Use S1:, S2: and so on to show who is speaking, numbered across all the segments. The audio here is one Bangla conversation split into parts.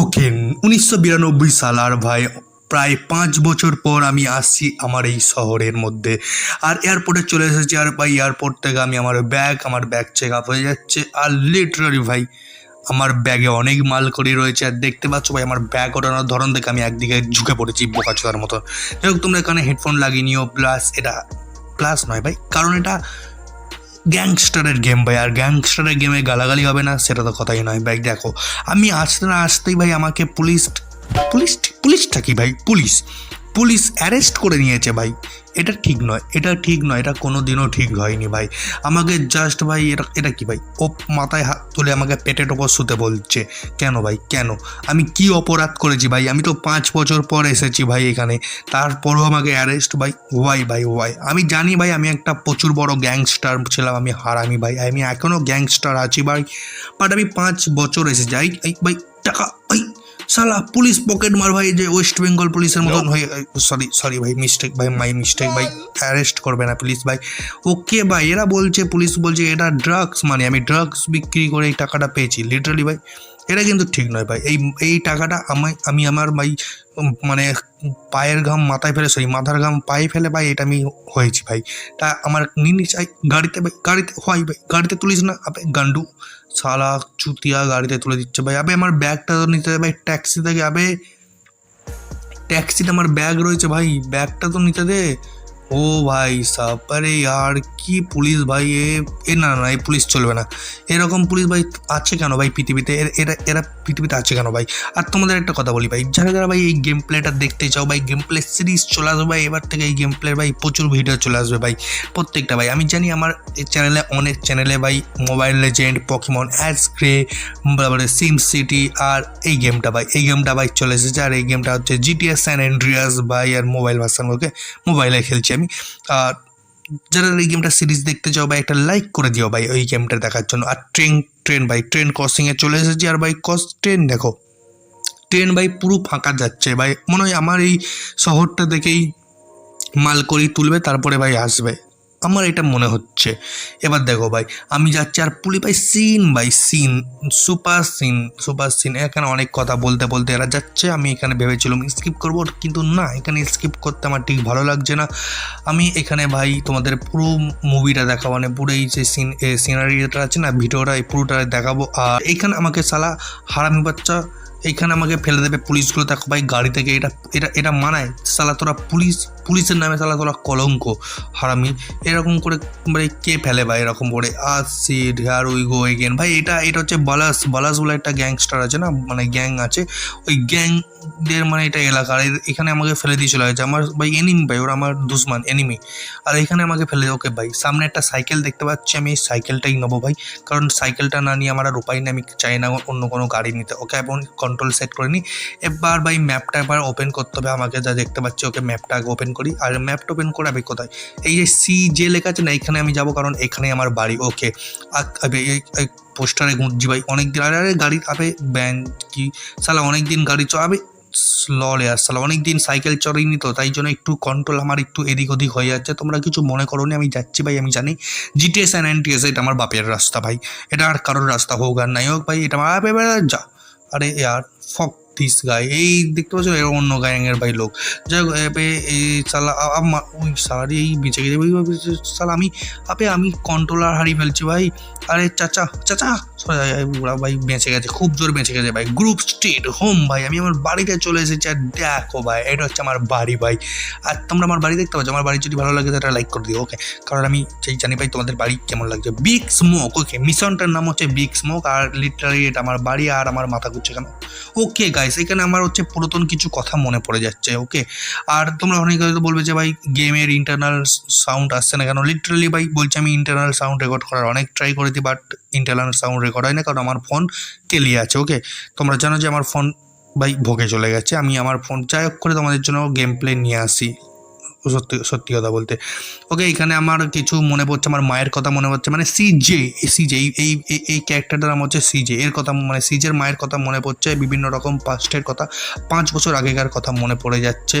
S1: ওকে, উনিশশো বিরানব্বই সাল আর ভাই, প্রায় পাঁচ বছর পর আমি আসছি আমার এই শহরের মধ্যে। আর এয়ারপোর্টে চলে এসেছি আর ভাই, এয়ারপোর্ট থেকে আমি আমার ব্যাগ আমার ব্যাগ চেক আপ হয়ে যাচ্ছে। আর লিটারালি ভাই, আমার ব্যাগে অনেক মাল করি রয়েছে। আর দেখতে পাচ্ছ ভাই, আমার ব্যাগ ওঠানোর ধরন দেখে আমি একদিকে ঝুঁকে পড়েছি বোকাচোদার মতো যাই হোক, তোমরা এখানে হেডফোন লাগিয়ে নিও প্লাস এটা প্লাস নয় ভাই, কারণ এটা গ্যাংস্টারের গেম ভাই, আর গ্যাংস্টারের গেমে গালাগালি হবে না, সেটা তো কথাই নয়। ভাই, দেখো, আমি আসতে না আসতেই ভাই, আমাকে পুলিশ পুলিশ, পুলিশটা কি ভাই? পুলিশ। পুলিশ অ্যারেস্ট করে নিয়েছে ভাই। এটা ঠিক নয়, এটা ঠিক নয়, এটা কোনো দিনও ঠিক হয়নি ভাই। আমাকে জাস্ট ভাই, এটা এটা কি ভাই? ও মাথায় হাত তুলে আমাকে পেটের ওপর শুতে বলছে, কেন ভাই, কেন? আমি কি অপরাধ করেছি ভাই? আমি তো পাঁচ বছর পর এসেছি ভাই এখানে। তারপরও আমাকে অ্যারেস্ট ভাই, ওয়াই ভাই, ওয়াই। আমি জানি ভাই, আমি একটা প্রচুর বড় গ্যাংস্টার ছিলাম, আমি হারামি ভাই, আমি এখনও গ্যাংস্টার আছি ভাই। বাট আমি পাঁচ বছর এসে যাই ভাই, টাকা এই সালা পুলিশ পকেট মার ভাই যে ওয়েস্ট বেঙ্গল পুলিশের মতন হয়ে সরি সরি ভাই মিস্টেক ভাই মাই মিস্টেক ভাই অ্যারেস্ট করবে না পুলিশ ভাই। ওকে ভাই এরা বলছে পুলিশ বলছে এটা ড্রাগস মানে আমি ড্রাগস বিক্রি করে এই টাকাটা পেয়েছি লিটারালি ভাই। এটা কিন্তু ঠিক নয় ভাই। এই এই টাকাটা আমি আমি আমার ভাই মানে পায়ের ঘাম মাথায় ফেলে সরি মাথার ঘাম পায়ে ফেলে ভাই, এটা আমি হয়েছি ভাই। তা আমার নিনি চাই, গাড়িতে ভাই, গাড়িতে, হয় ভাই, গাড়িতে তুলিস না। আবে গান্ডু সালা চুতিয়া গাড়িতে তুলে দিচ্ছে ভাই। আবে আমার ব্যাগটা তো নিতে ভাই, ট্যাক্সি থেকে, আবে ট্যাক্সিতে আমার ব্যাগ রয়েছে ভাই, ব্যাগটা তো নিতে দে। ও ভাই সাব, আরে আর কি পুলিশ ভাই, এ এ না না এই পুলিশ চলবে না। এরকম পুলিশ ভাই আছে কেন ভাই পৃথিবীতে? এর- এরা পৃথিবীতে আছে কেন ভাই? আর তোমাদের একটা কথা বলি ভাই, যারা যারা ভাই এই গেম প্লেটা দেখতে চাও ভাই গেম প্লে সিরিজ চলে আসবে ভাই, এবার থেকে এই গেম প্লের ভাই প্রচুর ভিডিও চলে আসবে ভাই, প্রত্যেকটা ভাই। আমি জানি আমার এই চ্যানেলে অনেক চ্যানেলে ভাই mobile legend Pokemon ash grey তারপরে সিম সিটি আর এই গেমটা ভাই, এই গেমটা ভাই চলে এসেছে। আর এই গেমটা হচ্ছে জিটিএস অ্যান্ড এন্ড্রিয়াস ভাই, আর মোবাইল ভার্সান ওকে মোবাইলে খেলছি আমি। আর যারা এই গেমটা সিরিজ দেখতে চাও ভাই একটা লাইক করে দিও ভাই ওই গেমটা দেখার জন্য। আর ট্রেন ট্রেন ভাই ট্রেন ক্রসিংয়ে চলে এসেছি আর ভাই কস ট্রেন দেখো। ট্রেন ভাই পুরো ফাঁকা যাচ্ছে ভাই। মনে হয় আমার এই শহরটা দেখেই মাল করি তুলবে, তারপরে ভাই আসবে। আমার এটা মনে হচ্ছে। এবার দেখো ভাই, আমি যাচ্ছি আর পুলি ভাই সিন ভাই scene super scene super scene এখানে অনেক কথা বলতে বলতে এরা যাচ্ছে। আমি এখানে ভেবেছিলাম স্কিপ করব, কিন্তু না, এখানে স্কিপ করতে আমার ঠিক ভালো লাগছে না। আমি এখানে ভাই তোমাদের পুরো মুভিটা দেখাবো মানে পুরো এই যে সিন সিনারিটা আছে না, ভিডিওটা, এই পুরোটা দেখাবো। আর এইখানে আমাকে সালা হারামি বাচ্চা এইখানে আমাকে ফেলে দেবে পুলিশগুলো। দেখো ভাই, গাড়ি থেকে এটা এটা এটা মানায়। সালা তোরা পুলিশ, পুলিশের নামে সালা তোরা কলঙ্ক। হারামি এরকম করে মানে কে ফেলে ভাই এরকম করে? আসি হেয়ার উই গো এগেন ভাই, এটা এটা হচ্ছে বালাস বালাস বলে একটা গ্যাংস্টার আছে না? মানে গ্যাং আছে। ওই গ্যাংদের মানে এটা এলাকা। আর এখানে আমাকে ফেলে দিয়ে চলে গেছে। আমার ভাই এনিমি ভাই ওরা আমার দুশ্মান এনিমি আর এখানে আমাকে ফেলে ওকে ভাই, সামনে একটা সাইকেল দেখতে পাচ্ছি আমি। এই সাইকেলটাই নেব ভাই। কারণ সাইকেলটা না নিয়ে আমার আর উপায় নেই। আমি চাই না অন্য কোনো গাড়ি নিতে। ওকে এখন কন্ট্রোল সেট করে নিই এবার ভাই ম্যাপটা এবার ওপেন করতে হবে আমাকে। যা দেখতে পাচ্ছি, ওকে ম্যাপটা আগে ওপেন করি। আর ম্যাপটা ওপেন করে আমি কোথায়? এই যে সি যে লেখা আছে না, এখানে আমি যাব। কারণ এখানে আমার বাড়ি। ওকে। পোস্টারে গুঁজছি ভাই। অনেক দিন আরে আরে, গাড়ি আবে ব্যান কি? সালা অনেক দিন গাড়ি চালাবে ললে আর সালা অনেক দিন সাইকেল চড়িনি তো, তাই জন্য একটু কন্ট্রোল আমার একটু এদিক ওদিক হয়ে যাচ্ছে। তোমরা কিছু মনে করো আমি যাচ্ছি ভাই, আমি জানি। জিটিএস অ্যান্ড এনটিএস এটা আমার বাপের রাস্তা ভাই। এটা আর কারোর রাস্তা হোক আর নাই হোক ভাই, এটা আমার যা। আরে ইয়ার ফক দিস গাই এই দেখতে পাচ্ছ এর অন্য গ্যাংয়ের ভাই লোক। যাই হোক এই সালা ওই সালারি এই বেঁচে গেছে। ওই সালা আমি, আপে, আমি কন্ট্রোলার হারিয়ে ফেলছি ভাই। আরে, চাচা চাচা বুড়া ভাই বেঁচে গেছে, খুব জোর বেঁচে গেছে ভাই। গ্রুপ স্ট্রিট হোম ভাই। আমি আমার বাড়িতে চলে এসেছি আর দেখো ভাই, এটা হচ্ছে আমার বাড়ি ভাই। আর তোমরা আমার বাড়ি দেখতে পাচ্ছ, আমার বাড়ি যদি ভালো লাগে তাহলে লাইক করে দিও ওকে কারণ আমি সেই জানি ভাই তোমাদের বাড়ি কেমন লাগছে। বিগ স্মোক ওকে মিশনটার নাম হচ্ছে বিগ স্মোক আর লিটারালি এটা আমার বাড়ি আর আমার মাথা ঘুরছে কেন? ওকে গাইস এখানে আমার হচ্ছে পুরাতন কিছু কথা মনে পড়ে যাচ্ছে ওকে আর তোমরা অনেকে হয়তো বলবে যে ভাই গেমের ইন্টারনাল সাউন্ড আসছে না কেন? লিটারালি ভাই, বলছি আমি ইন্টারনাল সাউন্ড রেকর্ড করার অনেক ট্রাই করেছি বাট ইন্টারনাল সাউন্ড রেকর্ড হয় না, কারণ আমার ফোন তেলিয়ে আছে ওকে তোমরা জানো যে আমার ফোন ভাই ভোগে চলে গেছে, আমি আমার ফোন যাই হোক করে তোমাদের জন্য গেম প্লে নিয়ে আসি। সত্যি সত্যি কথা বলতে। ওকে এখানে আমার কিছু মনে পড়ছে, আমার মায়ের কথা মনে পড়ছে মানে সিজে সিজে এই এই ক্যারেক্টারটার নাম হচ্ছে সিজে এর কথা মানে সিজের মায়ের কথা মনে পড়ছে, বিভিন্ন রকম পাস্টের কথা, পাঁচ বছর আগেকার কথা মনে পড়ে যাচ্ছে।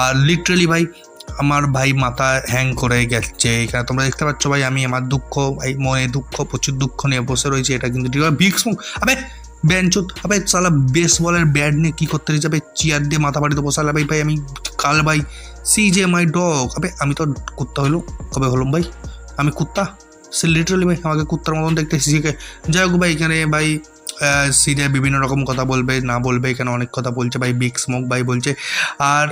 S1: আর লিটারালি ভাই, আমার ভাই মাথা হ্যাং করে গেছে, এখানে তোমরা দেখতে পাচ্ছ ভাই, আমি আমার দুঃখ, ভাই, মনে দুঃখ, প্রচুর দুঃখ নিয়ে বসে রয়েছে, এটা কিন্তু বিগ স্মোক আবে বেঞ্চত আবে সালা বেস বলের ব্যাট নিয়ে কী করতে যাবে চেয়ার দিয়ে মাথা বাড়ি দেবো সালা ভাই ভাই, আমি কাল ভাই সি যে মাই ডগ আবে, আমি তো কুত্তা হইল কবে হলাম ভাই? আমি কুত্তা? সে লিটারালি ভাই, আমাকে কুত্তার মতন দেখতে শিখে যাই হোক ভাই, এখানে ভাই সিরিয়া বিভিন্ন রকম কথা বলবে, না বলবে, এখানে অনেক কথা বলছে ভাই বিগ স্মোক ভাই বলছে। আর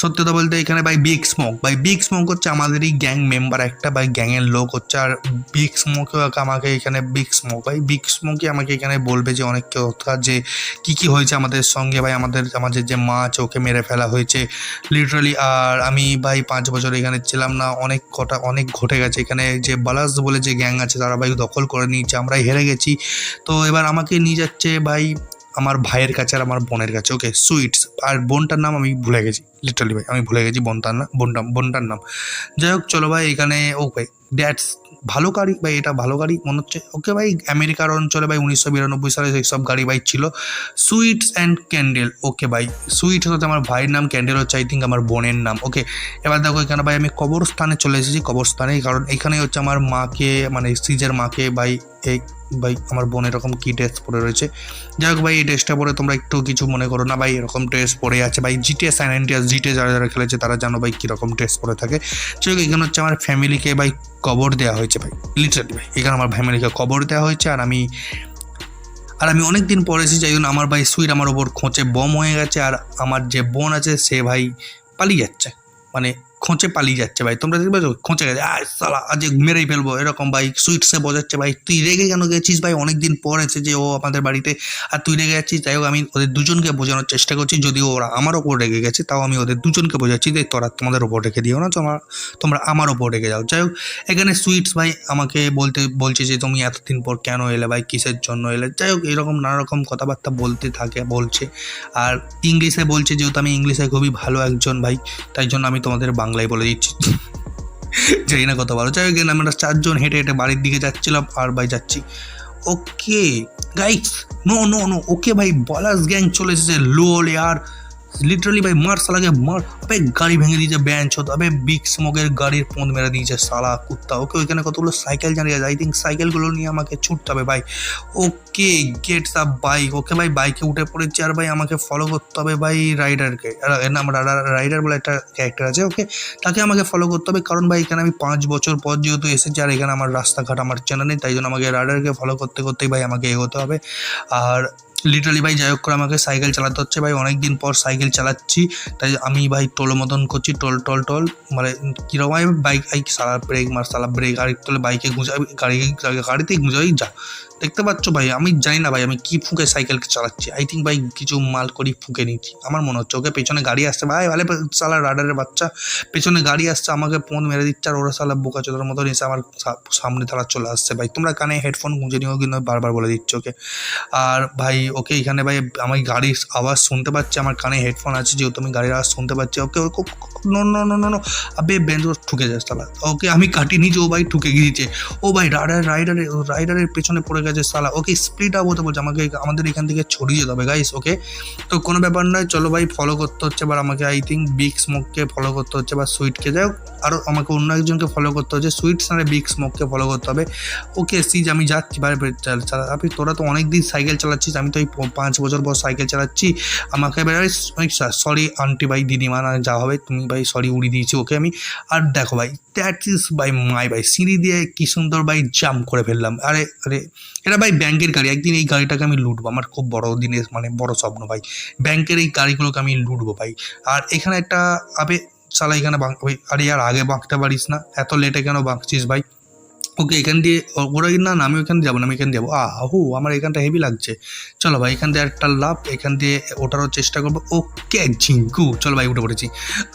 S1: সত্যি কথা বলতে এখানে ভাই বিগ স্মোক ভাই বিগ স্মোক হচ্ছে আমাদেরই গ্যাং মেম্বার একটা ভাই গ্যাংয়ের লোক হচ্ছে, আর বিগ স্মোকও আমাকে এখানে বিগ স্মোক ভাই বিগ স্মোকই আমাকে এখানে বলবে যে অনেক কথা যে কী কী হয়েছে আমাদের সঙ্গে, ভাই আমাদের আমাদের যে মাছ ওকে মেরে ফেলা হয়েছে লিটারালি আর আমি ভাই পাঁচ বছর এখানে ছিলাম না, অনেক কটা, অনেক ঘটে গেছে, এখানে যে বালাস বলে যে গ্যাং আছে, তারা ভাই দখল করে নিয়েছে, আমরাই হেরে গেছি, তো এবার আমাকে নিয়ে যাচ্ছে ভাই আমার ভাইয়ের কাছে আর আমার বোনের কাছে ওকে সুইটস আর বোনটার নাম আমি ভুলে গেছি লিটারলি ভাই, আমি ভুলে গেছি বোনটার নাম, বোনটা, বোনটার নাম। যাই হোক, চলো ভাই, এখানে ও ভাই দ্যাটস ভালো গাড়ি ভাই, এটা ভালো গাড়ি, মনে হচ্ছে ওকে ভাই, আমেরিকার অঞ্চলে ভাই, উনিশশো বিরানব্বই সালে এইসব গাড়ি বাইক ছিল। সুইটস অ্যান্ড ক্যান্ডেল ওকে ভাই সুইটস হচ্ছে আমার ভাইয়ের নাম ক্যান্ডেল হচ্ছে আই থিঙ্ক আমার বোনের নাম ওকে এবার দেখো, এখানে ভাই, আমি কবরস্থানে চলে এসেছি কবরস্থানে কারণ এখানে হচ্ছে আমার মাকে মানে সিজের মাকে ভাই, এই ভাই, আমার বোন এরকম কী ড্রেস পরে রয়েছে। যাই হোক ভাই, এই ড্রেসটা পরে তোমরা একটু কিছু মনে করো না ভাই, এরকম ড্রেস পরে আছে। ভাই জিটে সাইন এনটিএস জিটে যারা যারা খেলেছে তারা জানো ভাই কীরকম ড্রেস পরে থাকে। যাই হোক, এখানে হচ্ছে আমার ফ্যামিলিকে ভাই কবর দেওয়া হয়েছে ভাই লিটারালি ভাই। এখানে আমার ফ্যামিলিকে কবর দেওয়া হয়েছে আর আমি আর আমি অনেক দিন পরে এসেছি, যাই জন্য আমার ভাই সুইট আমার ওপর খোঁচে বম হয়ে গেছে আর আমার যে বোন আছে সে ভাই পালিয়ে যাচ্ছে। মানে খোঁচে পালিয়ে যাচ্ছে ভাই। তোমরা দেখবে খোঁচে গেছে। আয় সালা আজ মেরেই ফেলব, এরকম ভাই। সুইটসে বোঝাচ্ছে ভাই। তুই রেগে কেন গেছিস ভাই? অনেক দিন পর এসে যে ও আমাদের বাড়িতে। আর তুই রেগে যাচ্ছিস? যাই হোক, আমি ওদের দুজনকে বোঝানোর চেষ্টা করছি। যদিও ওরা আমার ওপর রেগে গেছে, তাও আমি ওদের দুজনকে বোঝাচ্ছি যে, তোরা তোমাদের ওপর রেখে দিও না, তোমার, তোমরা আমার ওপর রেখে যাও। যাই হোক, এখানে সুইটস ভাই আমাকে বলতে, বলছে যে, তুমি এতদিন পর কেন এলে ভাই? কিসের জন্য এলে? যাই হোক, এরকম নানা রকম কথাবার্তা বলতে থাকে, বলছে। আর ইংলিশে বলছে, যেহেতু আমি ইংলিশে খুবই ভালো একজন ভাই, তাই জন্য আমি তোমাদের বাংলায় বলে দিচ্ছি। জানি না কত ভালো। যাই হোক আমরা চারজন হেঁটে হেঁটে বাড়ির দিকে যাচ্ছিলাম, আর ভাই যাচ্ছি। Okay guys no no no okay ভাই, বলাস গ্যাং চলে এসেছে, লোল লিটারালি ভাই, মার সালাকে মার। আবে গাড়ি ভেঙে দিয়েছে ব্যাঞ্চ হতো আবে বিগ স্মোকের গাড়ির পোঁদ মেরে দিয়েছে সালা কুত্তা। ওকে ওইখানে কতগুলো সাইকেল জানিয়ে আছে আই থিঙ্ক সাইকেলগুলো নিয়ে আমাকে ছুটতে হবে ভাই। Okay gets up bike okay ভাই বাইকে উঠে পড়েছে আর ভাই আমাকে ফলো করতে হবে ভাই রাইডারকে এর নাম রাইডার বলে একটা ক্যারেক্টার আছে, ওকে? তাকে আমাকে ফলো করতে হবে। কারণ ভাই এখানে আমি পাঁচ বছর পর যেহেতু এসেছি আর এখানে আমার রাস্তাঘাট, আমার চেনা নেই, তাই জন্য আমাকে রাইডারকে ফলো করতে, করতেই ভাই আমাকে এগোতে হবে। আর লিটারালি ভাই যাই হোক করে আমাকে সাইকেল চালাতে হচ্ছে ভাই। অনেক দিন পর সাইকেল চালাচ্ছি। তাই আমি ভাই টোল মতন করছি। টোল টোল টোল মানে কীরকম বাইক আই সালা ব্রেক মার সালা ব্রেক আর একটু বাইকে গুঁজাবি গাড়ি গাড়িতেই গুঁজাবি যা। দেখতে পাচ্ছ ভাই, আমি জানি না ভাই, আমি কি ফুঁকে সাইকেল চালাচ্ছি। আই থিঙ্ক ভাই কিছু মাল করি ফুঁকে নিচ্ছি। আমার মনে হচ্ছে, ওকে পেছনে গাড়ি আসছে। ভাই, ভালো সালা রাডারের বাচ্চা। পেছনে গাড়ি আসছে, আমাকে ফোন মেরে দিচ্ছে। আর ওরা সালা বোকা চোদার মতন এসে আমার সামনে তারা চলে আসছে ভাই। তোমরা কানে হেডফোন গুঁজে নিও কিন্তু বারবার বলে দিচ্ছি, ওকে। আর ভাই ওকে এখানে ভাই আমি গাড়ির আওয়াজ শুনতে পাচ্ছি, আমার কানে হেডফোন আছে, যেহেতু আমি গাড়ির আওয়াজ শুনতে পাচ্ছি, okay okay no no no no no আবে বেঞ্চ ঠুকে যাচ্ছে সালা ওকে, আমি কাটিনি যে ও ভাই ঠুকে গিয়েছে। ও ভাই রাইডার রাইডারের রাইডারের পেছনে পড়ে গেছে সালা। ওকে স্প্লিট আপ হতে বলছে, আমাকে, আমাদের এখান থেকে ছড়িয়ে যেতে হবে গাইস ওকে? তো কোনো ব্যাপার নয়, চলো ভাই ফলো করতে হচ্ছে, এবার আমাকে আই থিঙ্ক বিগ স্মোককে ফলো করতে হচ্ছে, বা সুইটকে যাই হোক আরও আমাকে অন্য একজনকে ফলো করতে হচ্ছে সুইটস আর বিগ স্মোককে ফলো করতে হবে। ওকে সিজ আমি যাচ্ছি, ভাই আপনি তোরা তো অনেক দিন সাইকেল চালাচ্ছিস, আমি তো এই পাঁচ বছর পর সাইকেল চালাচ্ছি। আমাকে ভাই সরি আন্টি ভাই দিদিমা না যা হবে, তুমি ভাই সরি উড়িয়ে দিয়েছি ওকে আমি। আর দেখো ভাই দ্যাট ইজ বাই মাই ভাই সিঁড়ি দিয়ে কি সুন্দর ভাই জাম্প করে ফেললাম। আরে আরে, এটা ভাই ব্যাংকের গাড়ি, একদিন এই গাড়িটাকে আমি লুটবো। আমার খুব বড় দিনের মানে বড় স্বপ্ন ভাই। ব্যাংকের এই গাড়িগুলোকে আমি লুটবো ভাই। আর এখানে একটা, আবে সালা এখানে বাঁক ওই, আরে, আর আগে বাঁকতে পারিস না। এত লেটে কেন বাঁকছিস ভাই? ওকে, এখান দিয়ে ওরা না না, আমি ওখান দিয়ে যাব না, আমি এখান দিয়ে যাব। আহু আমার এখানটা হেভি লাগছে। চলো ভাই, এখান দিয়ে একটা লাভ এখান দিয়ে ওঠারও চেষ্টা করব। ওকে, ঝিঙ্কু, চলো ভাই, উঠে পড়েছি।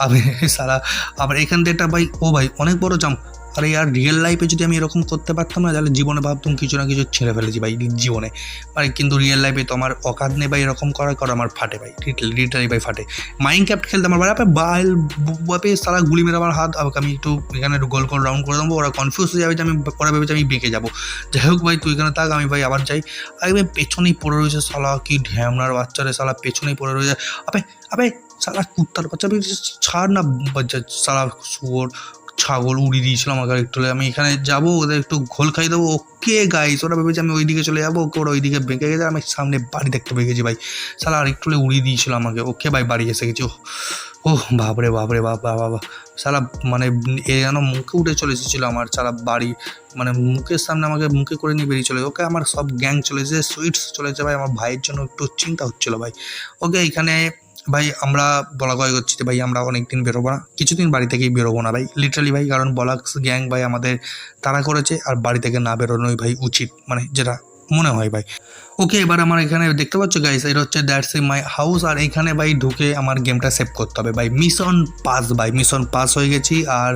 S1: আমি সারা, আবার এখান দিয়ে একটা ভাই, ও ভাই, অনেক বড় জাম্প আরে আর রিয়েল লাইফে যদি আমি এরকম করতে পারতাম না, তাহলে জীবনে ভাবতাম কিছু না কিছু ছেড়ে ফেলেছি ভাই জীবনে। ভাই, কিন্তু রিয়েল লাইফে তো আমার অকাত নেই ভাই এরকম করার কর আমার ফাটে ভাই লিটারি ভাই ফাটে। মাইন্ড ক্যাপ্ট খেলতে আমার আপে বাইল বাপে, সারা গুলি মেরে আমার হাত আমি একটু এখানে গোল গোল রাউন্ড করে দেবো, ওরা কনফিউজ হয়ে যাবে যে আমি, ওরা ভেবেছে আমি বেঁকে যাব। যাই হোক ভাই, তুই এখানে থাক, আমি ভাই আবার যাই। আরে ভাই, পেছনেই পড়ে রয়েছে সালা কি ঢ্যামনার বাচ্চারে সালা পেছনেই পড়ে রয়েছে। আবে আবে সালা কুত্তার বাচ্চা ছাড় না, বাচ্চা সালা শুয়োর। ছাগল উড়িয়ে দিয়েছিল আমাকে একটু আমি এখানে যাব, ওদের একটু ঘোল খাই দেবো। ওকে গাইস ওরা ভেবেছে আমি ওইদিকে চলে যাব, ওকে ওরা ওইদিকে বেঁকে গেছে আমি সামনে বাড়ি দেখতে পেয়ে গেছি ভাই। সালা আর একটু উড়িয়ে দিয়েছিল আমাকে। ওকে ভাই বাড়ি এসে গেছি। ও বাপরে বাপরে, বাপ বাবা সালা মানে এ যেন মুখে উঠে চলে এসেছিল আমার। সালা বাড়ি মানে মুখের সামনে আমাকে মুখে করে নিয়ে বেরিয়ে চলে ওকে আমার সব গ্যাং চলে এসেছে সুইটস চলে এসেছে ভাই। আমার ভাইয়ের জন্য একটু চিন্তা হচ্ছিল ভাই। ওকে এখানে ভাই, আমরা বলা কয় করছি ভাই, আমরা অনেক দিন বেরোবো না। কিছুদিন বাড়ি থেকেই বেরোবো না ভাই লিটারালি ভাই, কারণ বলাক্স গ্যাং ভাই আমাদের তাড়া করেছে, আর বাড়ি থেকে না বেরোনোই ভাই উচিত মানে যেটা মনে হয় ভাই। ওকে এবার আমার এখানে দেখতে পাচ্ছ গাইস এটা হচ্ছে দ্যাটস ইন মাই হাউস আর এখানে ভাই ঢুকে আমার গেমটা সেভ করতে হবে ভাই। মিশন পাস ভাই মিশন পাস হয়ে গেছি, আর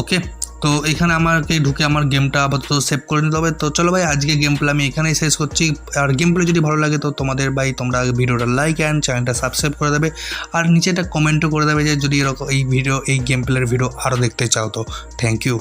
S1: ওকে তো এখানে আমাকে ঢুকে আমার গেমটা আপাতত সেভ করে নিতে হবে। তো চলো ভাই, আজকে গেম প্লে আমি এখানেই শেষ করছি। আর গেম প্লে যদি ভালো লাগে তো তোমাদের ভাই, তোমরা ভিডিওটা লাইক অ্যান্ড চ্যানেলটা সাবস্ক্রাইব করে দেবে। আর নিচে একটা কমেন্টও করে দেবে যে যদি এরকম এই ভিডিও এই গেম প্লের ভিডিও আরও দেখতে চাও তো। Thank you